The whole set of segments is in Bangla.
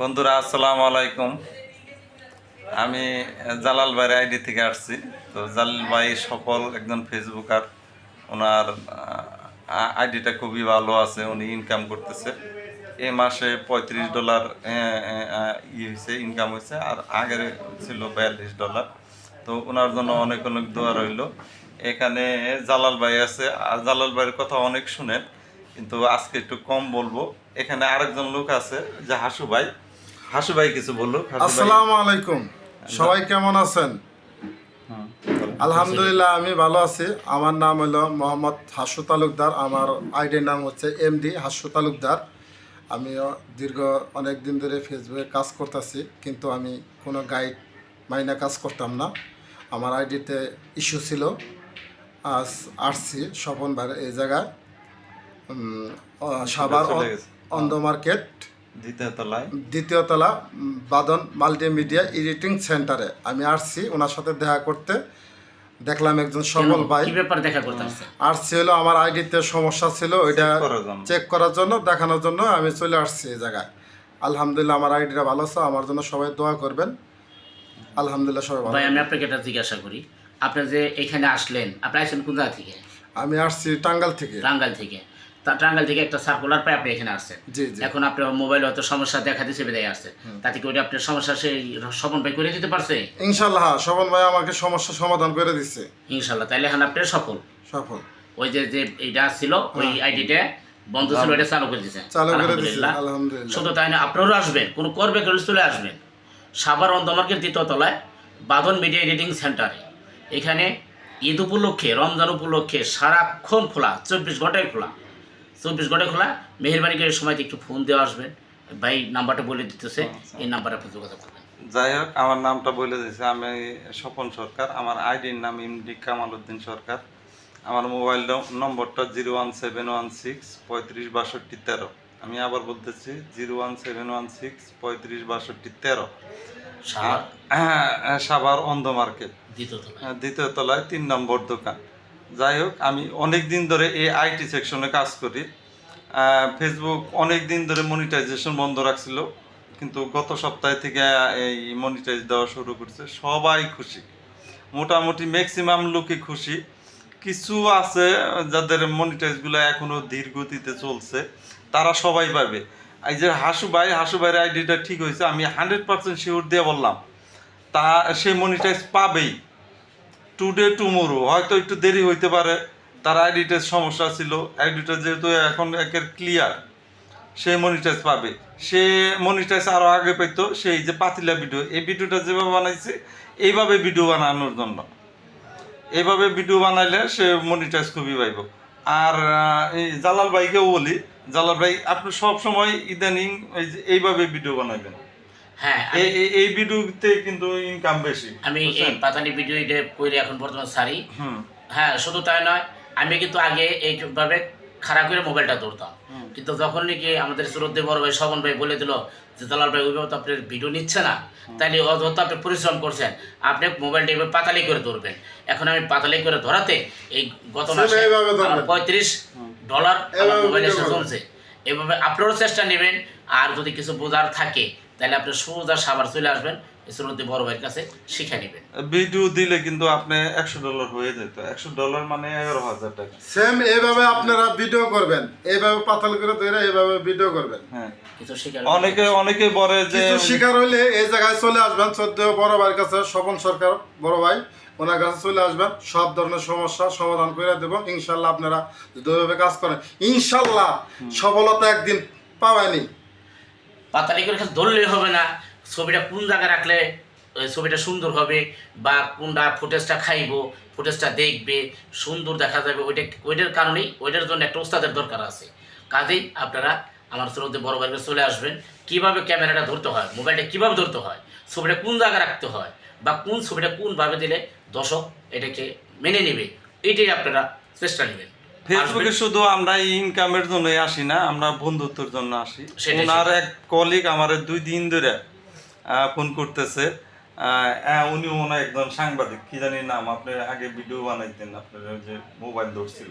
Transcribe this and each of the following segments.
বন্ধুরা, আসসালামু আলাইকুম। আমি জালাল ভাইয়ের আইডি থেকে আসছি। তো জালাল ভাই সফল একজন ফেসবুকার। ওনার আইডিটা খুবই ভালো আছে, উনি ইনকাম করতেছে। এই মাসে পঁয়ত্রিশ ডলার ই হয়েছে ইনকাম হয়েছে আর আগের ছিল বিয়াল্লিশ ডলার। তো ওনার জন্য অনেক অনেক দোয়া রইল। এখানে জালাল ভাই আছে। আর জালাল ভাইয়ের কথা অনেক শুনেন, কিন্তু আজকে একটু কম বলব। এখানে আরেকজন লোক আছে যে হাসু ভাই। হাসু ভাই কিছু বলুক আসসালামু আলাইকুম। সবাই কেমন আছেন? আলহামদুলিল্লাহ আমি ভালো আছি। আমার নাম হলো মোহাম্মদ হাসু তালুকদার। আমার আইডির নাম হচ্ছে এমডি হাসু তালুকদার। আমিও দীর্ঘ অনেক দিন ধরে ফেসবুকে কাজ করতেছি কিন্তু আমি কোনো গাইড মাইনা কাজ করতাম না। আমার আইডিতে ইস্যু ছিল। আজ আসছি স্বপন ভাই এই জায়গায়। গেছে। অন্ধ মার্কেট। দ্বিতীয় তলায়? দ্বিতীয় তলা বাদন মাল্টিমিডিয়া এডিটিং সেন্টারে। আমি আসছি ওনার সাথে দেখা করতে দেখলাম একজন সফল ভাই। কি ব্যাপার দেখা করতে আসছে? হলো আমার আইডিতে সমস্যা ছিল ওইটা চেক করার জন্য দেখানোর জন্য আমি চলে আসছি এই জায়গায়। আলহামদুলিল্লাহ আমার আইডিটা ভালো আছে আমার জন্য সবাই দোয়া করবেন। আলহামদুলিল্লাহ সবাই ভালো ভাই আমি আপনাকে এটা জিজ্ঞাসা করি। আপনি যে এখানে আসলেন আপনি আসছেন কোন জায়গা থেকে? আমি আসছি টাঙ্গাল থেকে। টাঙ্গাল থেকে। টাঙ্গাল থেকে একটা সার্কুলার পাই আপনি এখানে আসছেন এখন আপনার মোবাইলে হয়তো সমস্যা দেখা দিচ্ছে তাতে কি ওইটা আপনার সমস্যা সেই স্বপন ভাই করে দিতে পারছে? ইনশাল্লাহ হ্যাঁ, স্বপন ভাই আমাকে সমস্যা সমাধান করে দিচ্ছে ইনশাল্লাহ তাহলে এখন আপনার সফল। সফল। ওই যে যে ছিল ওই আইডিটা বন্ধ ছিল ওইটা চালু করে হ্যাঁ। চালু করে আলহামদুলিল্লাহ। শুধু তাই না আপনারাও আসবেন কোনো করবে কেউ চলে আসবেন সাভার অন্ধমার্কের দ্বিতীয় তলায় বাঁধন মিডিয়া এডিটিং সেন্টারে এখানে ঈদ উপলক্ষে রমজান উপলক্ষে সারাক্ষণ খোলা চব্বিশ ঘন্টায় খোলা। চব্বিশ ঘণ্টা খোলা। মেহরবানি করে এই সময়তে একটু ফোন দেওয়া আসবেন। ভাই নাম্বারটা বলে দিতেছে এই নাম্বারে আপনি যোগাযোগ করবেন। যাই হোক আমার নামটা বলে দিয়েছে আমি স্বপন সরকার আমার আইডির নাম ইমডি কামাল উদ্দিন সরকার। আমার মোবাইল নম্বরটা zero one seven one six পঁয়ত্রিশ বাষট্টি তেরো। আমি আবার বলতেছি zero one seven one six পঁয়ত্রিশ বাষট্টি তেরো। সাভার। হ্যাঁ সাভার অন্ধ মার্কেট। হ্যাঁ, দ্বিতীয় তলায় তিন নম্বর দোকান। যাই হোক, আমি অনেক দিন ধরে এই আইটি সেকশনে কাজ করি। ফেসবুক অনেক দিন ধরে মনিটাইজেশন বন্ধ রাখছিল, কিন্তু গত সপ্তাহ থেকে এই মনিটাইজ দেওয়া শুরু করছে। সবাই খুশি। মোটামুটি ম্যাক্সিমাম লোকই খুশি। কিছু আছে যাদের মনিটাইজগুলো এখনও ধীর গতিতে চলছে, তারা সবাই পাবে। এই যে হাসু ভাই, হাসু ভাইয়ের আইডিটা ঠিক হয়েছে, আমি হান্ড্রেড পার্সেন্ট শিওর দিয়ে বললাম, তা সে মনিটাইজ পাবেই। টুডে টুমোরো হয়তো একটু দেরি হইতে পারে। তার আইডিটার সমস্যা ছিল। আইডিটা যেহেতু এখন একের ক্লিয়ার সে মনিটাইজ পাবে। সে মনিটাইজ আরও আগে পেতো, সেই যে পাতিলা ভিডিও এই ভিডিওটা যেভাবে বানাইছে, এইভাবে ভিডিও বানানোর জন্য। এইভাবে ভিডিও বানাইলে সে মনিটাইজ খুবই পাইব। আর এই জালাল ভাইকেও বলি, জালাল ভাই, আপনি সব সময় ইদানিং এইভাবে ভিডিও বানাবেন হ্যাঁ এই ভিডিওতে কিন্তু ইনকাম বেশি আমি এই পাতানি ভিডিও এটা করে এখন বর্তমান সারি। হ্যাঁ শুধু তাই নয় আমি কিন্তু আগে এইভাবে খারাপ করে মোবাইলটা ধরতাম। কিন্তু যখন নাকি আমাদের বড় ভাই ভাই বলে দিল যে দালাল ভাই ওইভাবে তো আপনার ভিডিও নিচ্ছে না। তাইলে অযথা আপনি পরিশ্রম করছেন। আপনি মোবাইলটা এভাবে পাতালি করে ধরবেন। এখন আমি পাতালি করে ধরাতে এই গত মাসে পঁয়ত্রিশ ডলার মোবাইলে এসে চলছে। এভাবে আপনারও চেষ্টা নেবেন। আর যদি কিছু বোঝার থাকে তাহলে আপনি সোজা সাবার চলে আসবেন এই বড় ভাইয়ের কাছে শিখে নেবেন। ভিডিও দিলে কিন্তু আপনি একশো ডলার হয়ে যেত। একশো ডলার মানে এগারো হাজার টাকা। সেম এইভাবে আপনারা ভিডিও করবেন। এইভাবে পাতাল করে ধরে এইভাবে ভিডিও করবেন। হ্যাঁ। কিছু শিখার অনেকে অনেকে বলে যে কিছু শিকার হইলে এই জায়গায় চলে আসবেন। চোদ্দ বড় ভাইয়ের কাছে স্বপন সরকার বড় ভাই ওনার কাছে চলে আসবেন। সব ধরনের সমস্যা সমাধান করে দেবো। ইনশাল্লাহ আপনারা যদি ওইভাবে কাজ করেন ইনশাল্লাহ সফলতা একদিন পাবেনি পাতালি করে খালি ধরলেই হবে না। ছবিটা কোন জায়গায় রাখলে ছবিটা সুন্দর হবে বা কোনটা ফুটেজটা খাইব, ফুটেজটা দেখবে, সুন্দর দেখা যাবে, ওইটা ওইটার কারণেই ওইটার জন্য একটা উস্তাদের দরকার আছে। কাজেই আপনারা আমার শ্রদ্ধে বড় ভাইকে চলে আসবেন, কীভাবে ক্যামেরাটা ধরতে হয়, মোবাইলটা কীভাবে ধরতে হয়, ছবিটা কোন জায়গায় রাখতে হয়, বা কোন ছবিটা কোনভাবে দিলে দর্শক এটাকে মেনে নেবে, এটাই আপনারা চেষ্টা নেবেন। ফেসবুকে শুধু আমরা ইনকামের জন্যই আসি না আমরা বন্ধুত্বের জন্য আসি। ওনার এক কলিগ আমার দুই দিন ধরে ফোন করতেছে। হ্যাঁ, উনি মনে একজন সাংবাদিক কি জানি নাম আপনি আগে ভিডিও বানাইতেন আপনার যে মোবাইল ধরছিল।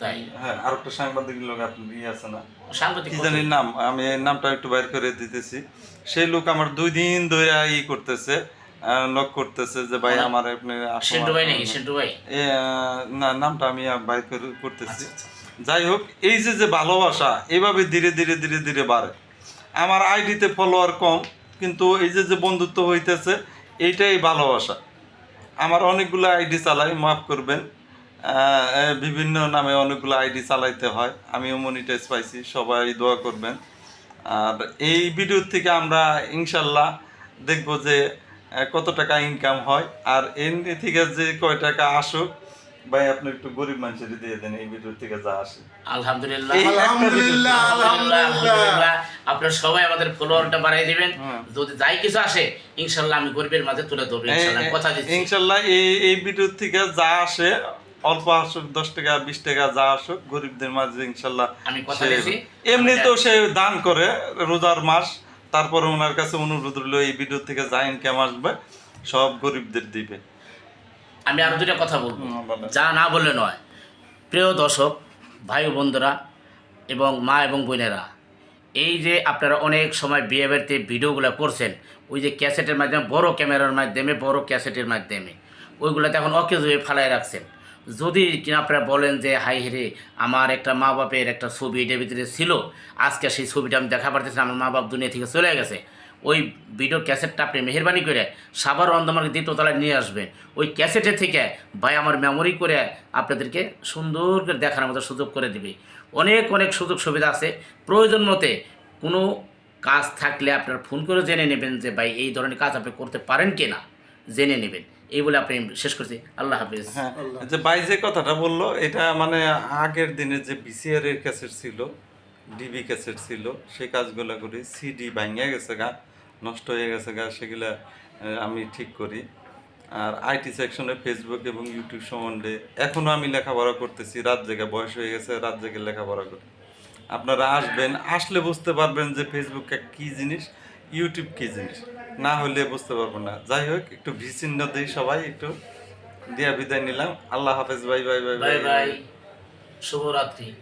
তাই? হ্যাঁ আর একটা সাংবাদিক লোক আপনি ইয়ে আছে না। কি জানি নাম আমি নামটা একটু বাইর করে দিতেছি। সেই লোক আমার দুই দিন ধরে ই করতেছে। লক করতেছে যে ভাই আমার আপনি সেন্টু ভাই নাকি? সেন্টু ভাই? না নামটা আমি বাইর করতেছি। যাই হোক এই যে যে ভালোবাসা এভাবে ধীরে ধীরে ধীরে ধীরে বাড়ে। আমার আইডিতে ফলোয়ার কম কিন্তু এই যে যে বন্ধুত্ব হইতেছে এইটাই ভালোবাসা। আমার অনেকগুলো আইডি চালাই মাফ করবেন। বিভিন্ন নামে অনেকগুলো আইডি চালাইতে হয়। আমিও মনিটাইজ পাইছি সবাই দোয়া করবেন। আর এই ভিডিও থেকে আমরা ইনশাল্লাহ দেখব যে কত টাকা ইনকাম হয়? আর এমনি থেকে যে কয় টাকা আসুক ভাই আপনি একটু গরিব মানুষের দিয়ে দেন এই ভিডিও থেকে যা আসে। আলহামদুলিল্লাহ। আলহামদুলিল্লাহ আলহামদুলিল্লাহ আলহামদুলিল্লাহ। আলহামদুলিল্লাহ। আপনারা সবাই আমাদের ফলোয়ারটা বাড়াই দিবেন। যদি যাই কিছু আসে ইনশাল্লাহ আমি গরিবের মাঝে তুলে ধরবো ইনশাল্লাহ কথা দিচ্ছি। ইনশাল্লাহ এই এই ভিডিও থেকে যা আসে অল্প আসুক দশ টাকা বিশ টাকা যা আসুক গরিবদের মাঝে ইনশাল্লাহ আমি কথা এমনি তো সে দান করে রোজার মাস। তারপরে ওনার কাছে অনুরোধ রইল এই ভিডিও থেকে যা ইনকাম আসবে সব গরিবদের দিবে। আমি আরও দুটা কথা বলব। যা না বললে নয়। প্রিয় দর্শক ভাই বন্ধুরা এবং মা এবং বোনেরা এই যে আপনারা অনেক সময় বিয়ে বাড়িতে ভিডিওগুলো করছেন ওই যে ক্যাসেটের মাধ্যমে বড় ক্যামেরার মাধ্যমে বড় ক্যাসেটের মাধ্যমে ওইগুলোতে এখন অকেজ হয়ে ফালাই রাখছেন। যদি আপনারা বলেন যে, হাই হেরে আমার একটা মা বাপের একটা ছবি এটার ভিতরে ছিল, আজকে সেই ছবিটা আমি দেখা পারতেছি আমার মা বাপ দুনিয়া থেকে চলে গেছে। ওই ভিডিও ক্যাসেটটা আপনি মেহরবানি করে সাবার অন্ধমার্গ দ্বিতীয়তলায় নিয়ে আসবেন। ওই ক্যাসেটে থেকে ভাই আমার মেমোরি করে আপনাদেরকে সুন্দর করে দেখার মতো সুযোগ করে দিবে। অনেক অনেক সুযোগ সুবিধা আছে। প্রয়োজন মতে কোনো কাজ থাকলে আপনারা ফোন করে জেনে নেবেন যে, ভাই, এই ধরনের কাজ আপনি করতে পারেন কি না জেনে নেবেন। এই বলে আপনি শেষ করছি। আল্লাহ হাফিজ। হ্যাঁ যে ভাই যে কথাটা বলল এটা মানে আগের দিনে যে বিসিআর এর ক্যাসেট ছিল ডিবি ক্যাসেট ছিল সেই কাজগুলো করি সিডি ভাঙিয়া গেছে গা নষ্ট হয়ে গেছে গা সেগুলা আমি ঠিক করি। আর আইটি সেকশনে ফেসবুক এবং ইউটিউব সম্বন্ধে এখনও আমি লেখাপড়া করতেছি রাত জেগে বয়স হয়ে গেছে রাত জেগে লেখাপড়া করি। আপনারা আসবেন আসলে বুঝতে পারবেন যে ফেসবুক কি জিনিস ইউটিউব কি জিনিস। না হলে বুঝতে পারব না। যাই হোক, একটু ভিচিহ্ন দিই সবাই, একটু দিয়া বিদায় নিলাম। আল্লাহ হাফেজ bye bye bye. Bye bye. শুভরাত্রি।